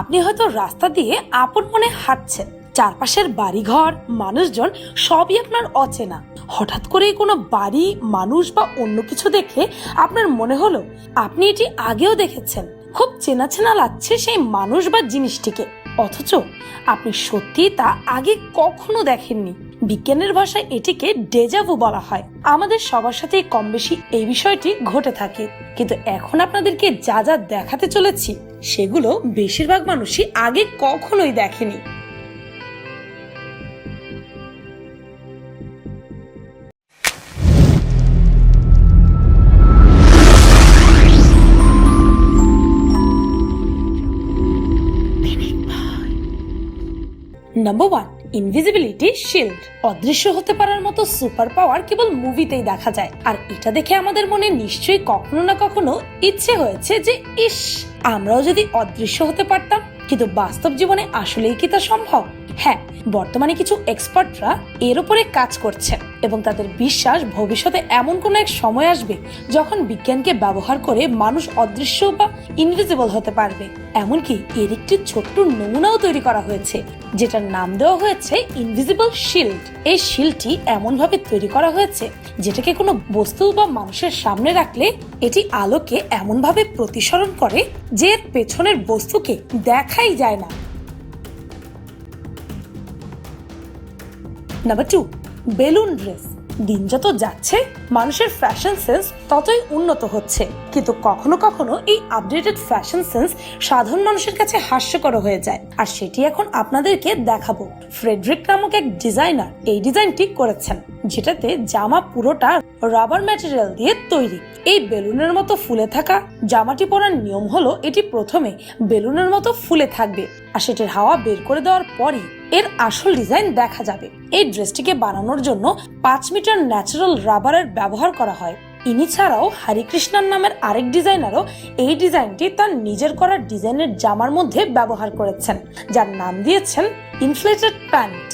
আপনি হয়তো রাস্তা দিয়ে আপন মনে হাঁটছেন। চারপাশের বাড়িঘর, মানুষজন সবই আপনার অচেনা। হঠাৎ করে কোনো বাড়ি, মানুষ বা অন্য কিছু দেখে আপনার মনে হলো, আপনি এটি আগেও দেখেছেন। খুব চেনা চেনা লাগছে সেই মানুষ বা জিনিসটিকে। অথচ আপনি সত্যি তা আগে কখনো দেখেননি। বিজ্ঞানের ভাষায় এটিকে ডেজাভু বলা হয়। আমাদের সবার সাথে কম বেশি এই বিষয়টি ঘটে থাকে। কিন্তু এখন আপনাদেরকে যা যা দেখাতে চলেছি, সেগুলো বেশিরভাগ মানুষই আগে কখনোই দেখেনি। নাম্বার ওয়ান ইনভিজিবিলিটি শিল্ড অদৃশ্য হতে পারার মতো সুপার পাওয়ার কেবল মুভিতেই দেখা যায়। আর এটা দেখে আমাদের মনে নিশ্চয়ই কখনো না কখনো ইচ্ছে হয়েছে যে, ইস, আমরাও যদি অদৃশ্য হতে পারতাম, কিন্তু বাস্তব জীবনে আসলেই কি তা সম্ভব? হ্যাঁ বর্তমানে কিছু এক্সপার্টরা এর উপরে কাজ করছেন এবং তাদের বিশ্বাস ভবিষ্যতে এমন কোনো এক সময় আসবে যখন বিজ্ঞানকে ব্যবহার করে মানুষ অদৃশ্য বা ইনভিজিবল হতে পারবে। এমনকি এর একটি ছোট্ট নমুনাও তৈরি করা হয়েছে, যেটার নাম দেওয়া হয়েছে ইনভিজিবল শিল্ড এই শিল্ডটি এমনভাবে তৈরি করা হয়েছে, যেটাকে কোনো বস্তু বা মানুষের সামনে রাখলে এটি আলোকে এমনভাবে প্রতিসরণ করে যে পেছনের বস্তুকে দেখাই যায় না। নাম্বার টু বেলুন ড্রেস দিন যত যাচ্ছে, মানুষের ফ্যাশন সেন্স ততই উন্নত হচ্ছে। কিন্তু কখনো কখনো এই আপডেটেড ফ্যাশন সেন্স সাধারণ মানুষের কাছে হাস্যকর হয়ে যায়। আর সেটি এখন আপনাদেরকে দেখাবো। ফ্রেডরিক নামক এক ডিজাইনার এই ডিজাইনটি করেছেন, যেটাতে জামা পুরোটা রাবার ম্যাটেরিয়াল দিয়ে তৈরি। এই বেলুনের মতো ফুলে থাকা জামাটি পরার নিয়ম হলো, এটি প্রথমে বেলুনের মতো ফুলে থাকবে। আর সেটির হাওয়া বের করে দেওয়ার পরই এর আসল ডিজাইন দেখা যাবে। এই ড্রেসটিকে বানানোর জন্য পাঁচ মিটার ন্যাচারাল রাবারের ব্যবহার করা হয়। ইনি ছাড়াও হরিকৃষ্ণার নামের আরেক ডিজাইনারও এই ডিজাইনটি তার নিজের করা ডিজাইনের জামার মধ্যে ব্যবহার করেছেন, যার নাম দিয়েছেন ইনফ্লেটেড প্যান্ট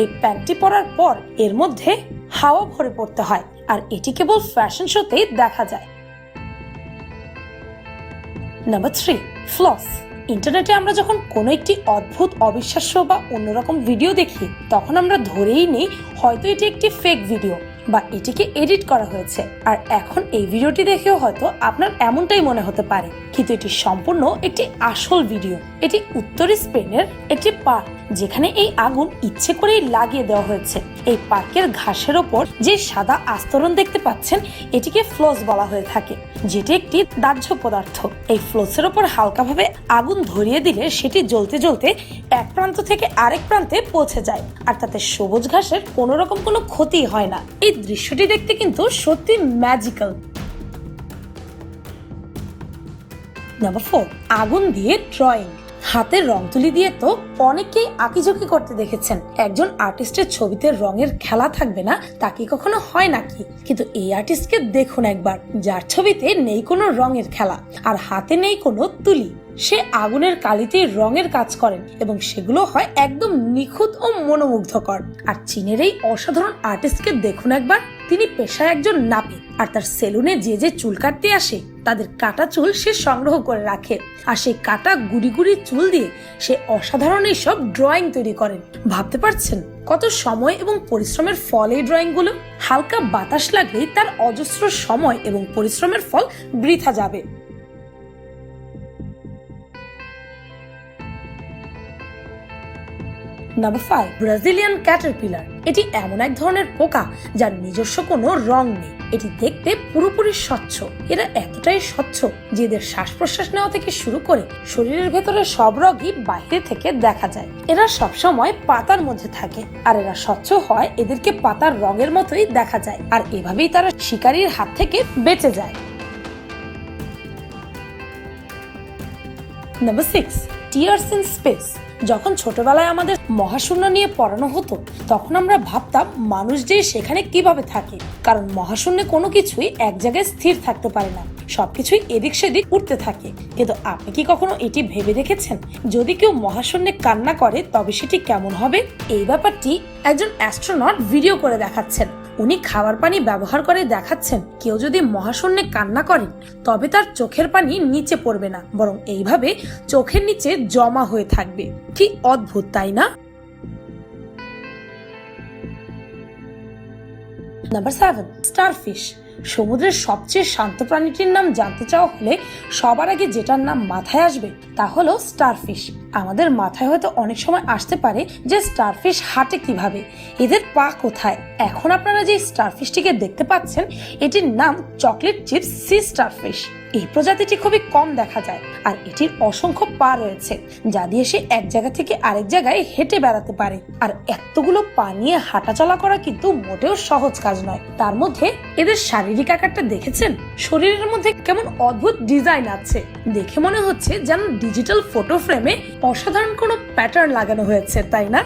এই প্যান্টটি পরার পর এর মধ্যে হাওয়া ভরে পড়তে হয়, আর এটি কেবল ফ্যাশন শোতেই দেখা যায়। নাম্বার থ্রি ফ্লস ইন্টারনেটে আমরা যখন কোনো একটি অদ্ভুত, অবিশ্বাস্য বা অন্যরকম ভিডিও দেখি, তখন আমরা ধরেই নিই হয়তো এটি একটি ফেক ভিডিও বা এটিকে এডিট করা হয়েছে। আর এখন এই ভিডিওটি দেখেও হয়তো আপনার এমনটাই মনে হতে পারে। কিন্তু এটি সম্পূর্ণ একটি আসল ভিডিও এটি উত্তর স্পেনের একটি পার্ক যেখানে এই আগুন ইচ্ছে করেই লাগিয়ে দেওয়া হয়েছে। এই পার্কের ঘাসের ওপর যে সাদা আস্তরণ দেখতে পাচ্ছেন, এটিকে ফ্লোস বলা হয়ে থাকে, যেটি একটি দাহ্য পদার্থ। এই ফ্লোসের ওপর হালকাভাবে আগুন ধরিয়ে দিলে সেটি জ্বলতে জ্বলতে এক প্রান্ত থেকে আরেক প্রান্তে পৌঁছে যায়, আর তাতে সবুজ ঘাসের কোনো রকম কোনো ক্ষতি হয় না। এই দৃশ্যটি দেখতে কিন্তু সত্যি ম্যাজিক্যাল নাম্বার ফোর আগুন দিয়ে ড্রয়িং হাতের রং তুলি দিয়ে তো অনেকেই আঁকিঝুঁকি করতে দেখেছেন। একজন আর্টিস্টের ছবিতে রঙের খেলা থাকবে না, তা কি কখনো হয় নাকি? কিন্তু এই আর্টিস্টকে দেখুন একবার, যার ছবিতে নেই কোনো রঙের খেলা, আর হাতে নেই কোনো তুলি। সে আগুনের কালিতে রঙের কাজ করেন, এবং সেগুলো হয় একদম নিখুঁত ও মনোমুগ্ধকর। আর চীনের এই অসাধারণ আর্টিস্টকে দেখুন একবার। তিনি পেশায় একজন নাপিত, আর তার সেলুনে যে যে চুল কাটতে আসে, তাদের কাটা চুল সে সংগ্রহ করে রাখে। আর সেই কাটা গুড়ি গুড়ি চুল দিয়ে সে অসাধারণ এইসব ড্রয়িং তৈরি করেন। ভাবতে পারছেন কত সময় এবং পরিশ্রমের ফল এই ড্রয়িংগুলো হালকা বাতাস লাগলেই তার অজস্র সময় এবং পরিশ্রমের ফল বৃথা যাবে। নাম্বার ফাইভ ব্রাজিলিয়ান ক্যাটারপিলার এটি এমন এক ধরনের পোকা যার নিজস্ব কোনো রং নেই। এটি দেখতে পুরোপুরি স্বচ্ছ। এরা এতটাই স্বচ্ছ যে এদের শ্বাস প্রশ্বাস নেওয়া থেকে শুরু করে শরীরের ভেতরে সব রগই বাইরে থেকে দেখা যায়। এরা সবসময় পাতার মধ্যে থাকে আর এরা স্বচ্ছ হয় এদেরকে পাতার রঙের মতোই দেখা যায় আর এভাবেই তারা শিকারীর হাত থেকে বেঁচে যায়। Number six, tears in space. যখন ছোটবেলায় আমাদের মহাশূন্য নিয়ে পড়ানো হতো, তখন আমরা ভাবতাম মানুষ যে সেখানে কীভাবে থাকে। কারণ মহাশূন্যে কোনো কিছুই এক জায়গায় স্থির থাকতে পারে না। সবকিছুই এদিক সেদিক উঠতে থাকে। কিন্তু আপনি কি কখনো এটি ভেবে দেখেছেন? যদি কেউ মহাশূন্যে কান্না করে, তবে সেটি কেমন হবে? এই ব্যাপারটি একজন অ্যাস্ট্রোনট ভিডিও করে দেখাচ্ছেন। উনি খাবার পানি ব্যবহার করে দেখাচ্ছেন, কেউ যদি মহাশূন্যে কান্না করেন তবে তার চোখের পানি নিচে পড়বে না, বরং এইভাবে চোখের নিচে জমা হয়ে থাকবে। কি অদ্ভুত, তাই না? নাম্বার সেভেন স্টারফিশ সমুদ্রের সবচেয়ে শান্ত প্রাণীটির নাম জানতে চাওয়া হলে সবার আগে যেটার নাম মাথায় আসবে তা হলো স্টারফিশ। আমাদের মাথায় হয়তো অনেক সময় আসতে পারে যে স্টারফিশ হাঁটে কীভাবে। এদের পা কোথায়? এখন আপনারা যে স্টারফিশটিকে দেখতে পাচ্ছেন, এটির নাম চকলেট চিপস সি স্টারফিশ। এই প্রজাতিটি খুবই কম দেখা যায় আর এটির অসংখ্য পা রয়েছে, যা দিয়ে সে এক জায়গা থেকে আরেক জায়গায় হেঁটে বেড়াতে পারে। আর এতগুলো পা নিয়ে হাঁটাচলা করা কিন্তু মোটেও সহজ কাজ নয়। তার মধ্যে এদের শারীরিক আকারটা দেখেছেন? শরীরের মধ্যে কেমন অদ্ভুত ডিজাইন আছে। দেখে মনে হচ্ছে যেন ডিজিটাল ফটো ফ্রেমে অসাধারণ কোনো প্যাটার্ন লাগানো হয়েছে, তাই না?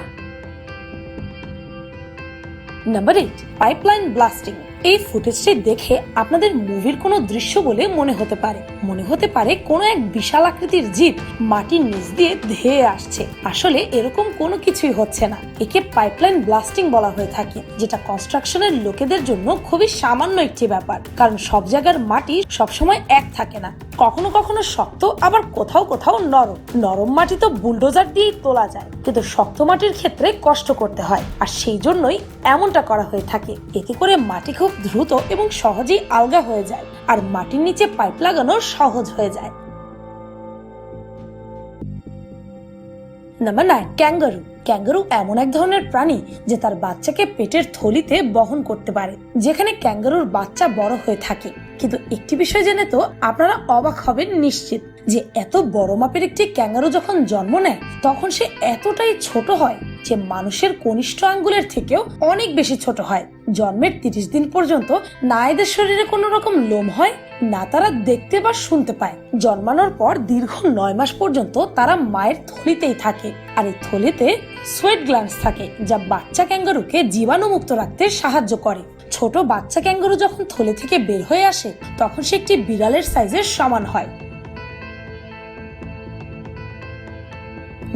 নাম্বার এইট পাইপলাইন ব্লাস্টিং এই ফুটেজটি দেখে আপনাদের মুভির কোনো দৃশ্য বলে মনে হতে পারে। মনে হতে পারে কোনো এক বিশাল আকৃতির জীব মাটির নিচ দিয়ে ধেয়ে আসছে। আসলে এরকম কোনো কিছুই হচ্ছে না। একে পাইপলাইন ব্লাস্টিং বলা হয়ে থাকে, যেটা কনস্ট্রাকশনের লোকেদের জন্য খুবই সামান্য একটি ব্যাপার। কারণ সব জায়গার মাটি সবসময় এক থাকে না। কখনো কখনো শক্ত, আবার কোথাও কোথাও নরম। নরম মাটি তো বুলডোজার দিয়েই তোলা যায়, কিন্তু শক্ত মাটির ক্ষেত্রে কষ্ট করতে হয়। আর সেই জন্যই এমনটা করা হয়ে থাকে। এতে করে মাটি খুব দ্রুত এবং সহজেই আলগা হয়ে যায় আর মাটির নিচে পাইপ লাগানো সহজ হয়ে যায়। Number nine kangaroo. ক্যাঙ্গারু এমন এক ধরনের প্রাণী যে তার বাচ্চাকে পেটের থলিতে বহন করতে পারে, যেখানে ক্যাঙ্গারুর বাচ্চা বড় হয়ে থাকে। কিন্তু একটি বিষয় জেনে তো আপনারা অবাক হবেন নিশ্চিত যে এত বড় মাপের একটি ক্যাঙ্গারু যখন জন্ম নেয়, তখন সে এতটাই ছোট হয় যে মানুষের কনিষ্ঠ আঙ্গুলের থেকেও অনেক বেশি ছোট হয়। জন্মের তিরিশ দিন পর্যন্ত না এদের শরীরে কোনো রকম লোম হয়, না তারা দেখতে বা শুনতে পায়। জন্মানোর পর দীর্ঘ নয় মাস পর্যন্ত তারা মায়ের থলিতেই থাকে। আর এই থলিতে সোয়েট গ্ল্যান্ডস থাকে, যা বাচ্চা ক্যাঙ্গারুকে জীবাণুমুক্ত রাখতে সাহায্য করে। ছোট বাচ্চা ক্যাঙ্গারু যখন থলে থেকে বের হয়ে আসে, তখন সে একটি বিড়ালের সাইজের সমান হয়।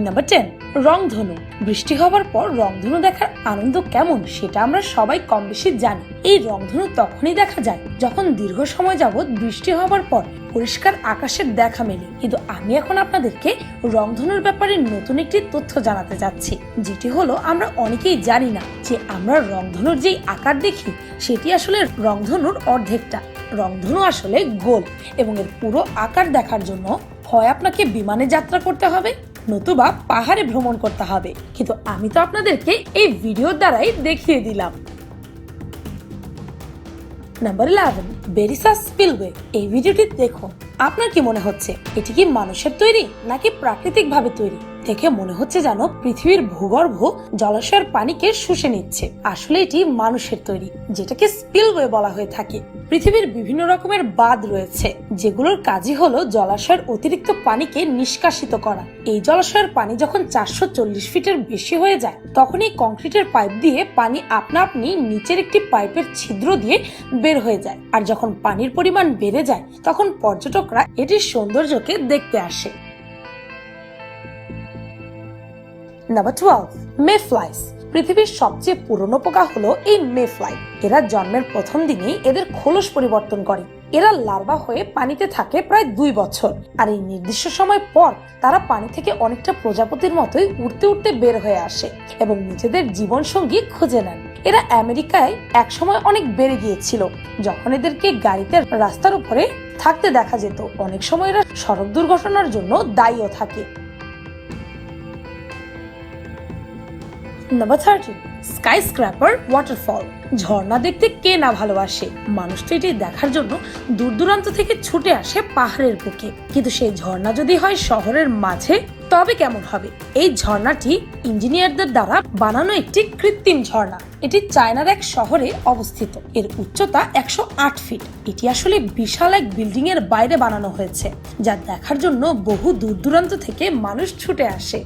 নাম্বার টেন রংধনু বৃষ্টি হওয়ার পর রংধনু দেখার আনন্দ কেমন সেটা আমরা সবাই কম বেশি জানি। এই রংধনু তখনই দেখা যায় যখন দীর্ঘ সময় যাবৎ বৃষ্টি হওয়ার পর পরিষ্কার আকাশের দেখা মেলে। কিন্তু আমি এখন আপনাদেরকে রংধনুর ব্যাপারে নতুন একটি তথ্য জানাতে যাচ্ছি, যেটি হলো আমরা অনেকেই জানি না যে আমরা রংধনুর যেই আকার দেখি, সেটি আসলে রংধনুর অর্ধেকটা। রংধনু আসলে গোল এবং এর পুরো আকার দেখার জন্য হয় আপনাকে বিমানে যাত্রা করতে হবে। নতুবা পাহাড়ে ভ্রমণ করতে হবে। কিন্তু আমি তো আপনাদেরকে এই ভিডিওর দ্বারাই দেখিয়ে দিলাম। নাম্বার ইলেভেন বেরিসা স্পিলওয়ে এই ভিডিওটি দেখুন, আপনার কি মনে হচ্ছে? এটি কি মানুষের তৈরি নাকি প্রাকৃতিক ভাবে তৈরি? দেখে মনে হচ্ছে যেন পৃথিবীর ভূগর্ভ জলাশয়ের পানিকে শুষে নিচ্ছে। আসলে এটি মানুষের তৈরি, যেটাকে স্পিলওয়ে বলা হয়ে থাকে। পৃথিবীর বিভিন্ন রকমের বাঁধ রয়েছে, যেগুলোর কাজই হলো জলাশয়ের অতিরিক্ত পানিকে নিষ্কাশিত করা। এই জলাশয়ের পানি যখন চারশো চল্লিশ ফিটের বেশি হয়ে যায় তখন এই কংক্রিটের পাইপ দিয়ে পানি আপনা আপনি নিচের একটি পাইপের ছিদ্র দিয়ে বের হয়ে যায়। আর যখন পানির পরিমাণ বেড়ে যায়, তখন পর্যটকরা এটির সৌন্দর্যকে দেখতে আসে। নাম্বার টুয়েলভ মে ফ্লাইস পৃথিবীর সবচেয়ে পুরনো পোকা হলো এই মে ফ্লাই এরা জন্মের প্রথম দিনেই এদের খোলস পরিবর্তন করে। এরা লার্ভা হয়ে পানিতে থাকে প্রায় দুই বছর। আর এই নির্দিষ্ট সময় পর তারা পানি থেকে অনেকটা প্রজাপতির মতোই উঠতে উঠতে বের হয়ে আসে এবং নিজেদের জীবন সঙ্গী খুঁজে নেন। এরা আমেরিকায় একসময় অনেক বেড়ে গিয়েছিল, যখন এদেরকে গাড়িতে রাস্তার উপরে থাকতে দেখা যেত। অনেক সময় এরা সড়ক দুর্ঘটনার জন্য দায়ীও থাকে। Number thirteen skyscraper waterfall ঝর্ণা দেখতে কে না ভালোবাসে? মানুষ তো এটি দেখার জন্য দূর দূরান্ত থেকে ছুটে আসে পাহাড়ের বুকে। কিন্তু সেই ঝর্ণা যদি হয় শহরের মাঝে, তবে কেমন হবে? এই ঝর্ণাটি ইঞ্জিনিয়ারদের দ্বারা বানানো একটি কৃত্রিম ঝর্ণা। এটি চায়নার এক শহরে অবস্থিত। এর উচ্চতা একশো আট ফিট। এটি আসলে বিশাল এক বিল্ডিং এর বাইরে বানানো হয়েছে, যা দেখার জন্য বহু দূর দূরান্ত থেকে মানুষ ছুটে আসে।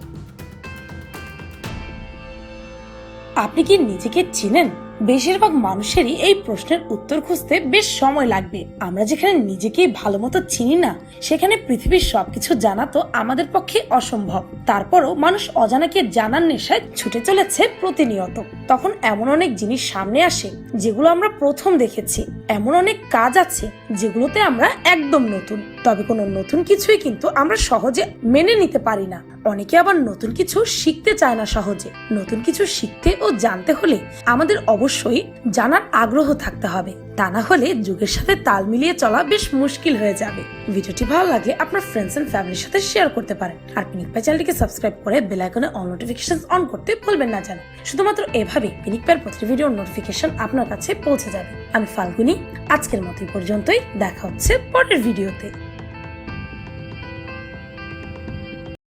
আপনি কি নিজেকে চিনেন? বেশিরভাগ মানুষেরই এই প্রশ্নের উত্তর খুঁজতে বেশ সময় লাগবে। আমরা যেখানে নিজেকেই ভালো মতো চিনি না, সেখানে পৃথিবীর সবকিছু জানা তো আমাদের পক্ষে অসম্ভব। তারপরও মানুষ অজানাকে জানার নেশায় ছুটে চলেছে প্রতিনিয়ত। তখন এমন অনেক জিনিস সামনে আসে, যেগুলো আমরা প্রথম দেখেছি। এমন অনেক কাজ আছে যেগুলোতে আমরা একদম নতুন। তবে কোনো নতুন কিছুই কিন্তু আমরা সহজে মেনে নিতে পারি না। অনেকে আবার নতুন কিছু শিখতে চায় না সহজে। নতুন কিছু শিখতে ও জানতে হলে আমাদের অবশ্যই জানার আগ্রহ থাকতে হবে। তা না হলে যুগের সাথে তাল মিলিয়ে চলা বেশ মুশকিল হয়ে যাবে। ভিডিওটি ভালো লাগলে আপনার ফ্রেন্ডস এন্ড ফ্যামিলির সাথে শেয়ার করতে পারেন। আর পিনিক পাই চ্যানেলটিকে সাবস্ক্রাইব করে বেল আইকনে অল নোটিফিকেশন অন করতে ভুলবেন না জানেন শুধুমাত্র এভাবেই পিনিক পায়ের প্রতিটি ভিডিওর নোটিফিকেশন আপনার কাছে পৌঁছে যাবে। আমি ফাল্গুনি, আজকের মতো পর্যন্তই। দেখা হচ্ছে পরের ভিডিওতে